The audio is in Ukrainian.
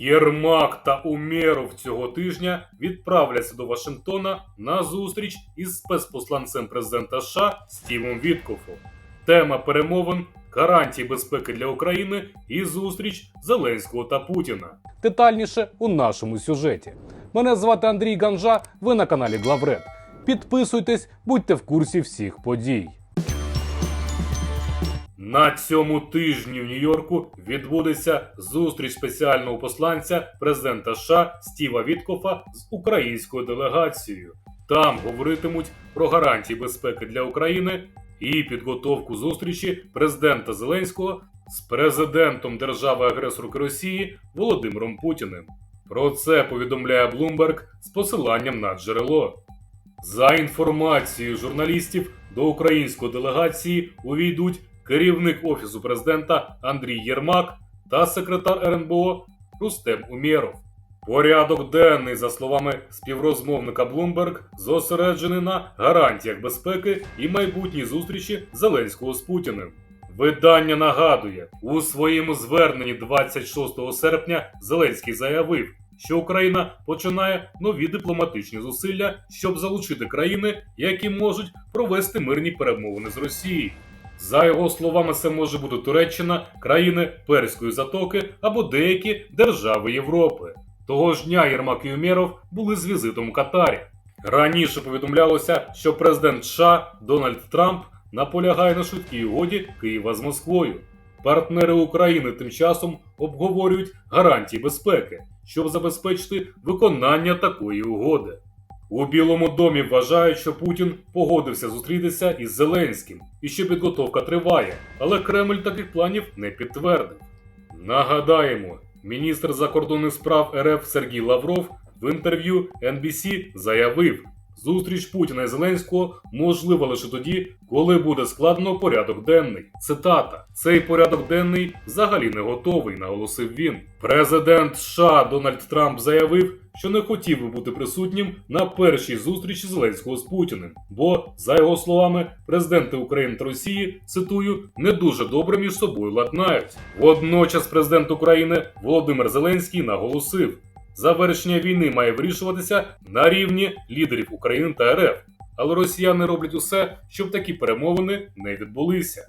Єрмак та Умєров цього тижня відправляться до Вашингтона на зустріч із спецпосланцем президента США Стівом Віткофом. Тема перемовин гарантії безпеки для України і зустріч Зеленського та Путіна. Детальніше у нашому сюжеті. Мене звати Андрій Ганжа. Ви на каналі Главред. Підписуйтесь, будьте в курсі всіх подій. На цьому тижні в Нью-Йорку відбудеться зустріч спеціального посланця президента США Стіва Віткофа з українською делегацією. Там говоритимуть про гарантії безпеки для України і підготовку зустрічі президента Зеленського з президентом держави-агресорки Росії Володимиром Путіним. Про це повідомляє Bloomberg з посиланням на джерело. За інформацією журналістів, до української делегації увійдуть керівник офісу президента Андрій Єрмак та секретар РНБО Рустем Умєров. Порядок денний, за словами співрозмовника Bloomberg, зосереджений на гарантіях безпеки і майбутній зустрічі Зеленського з Путіним. Видання нагадує, у своєму зверненні 26 серпня Зеленський заявив, що Україна починає нові дипломатичні зусилля, щоб залучити країни, які можуть провести мирні перемовини з Росією. За його словами, це може бути Туреччина, країни Перської затоки або деякі держави Європи. Того ж дня Єрмак і Умєров були з візитом у Катарі. Раніше повідомлялося, що президент США Дональд Трамп наполягає на швидкій угоді Києва з Москвою. Партнери України тим часом обговорюють гарантії безпеки, щоб забезпечити виконання такої угоди. У Білому домі вважають, що Путін погодився зустрітися із Зеленським і що підготовка триває, але Кремль таких планів не підтвердив. Нагадаємо, міністр закордонних справ РФ Сергій Лавров в інтерв'ю NBC заявив, зустріч Путіна і Зеленського можлива лише тоді, коли буде складено порядок денний. Цитата: цей порядок денний взагалі не готовий, наголосив він. Президент США Дональд Трамп заявив, що не хотів би бути присутнім на першій зустрічі Зеленського з Путіним, бо, за його словами, президенти України та Росії цитую не дуже добре між собою ладнають. Водночас, президент України Володимир Зеленський наголосив, завершення війни має вирішуватися на рівні лідерів України та РФ. Але росіяни роблять усе, щоб такі перемовини не відбулися.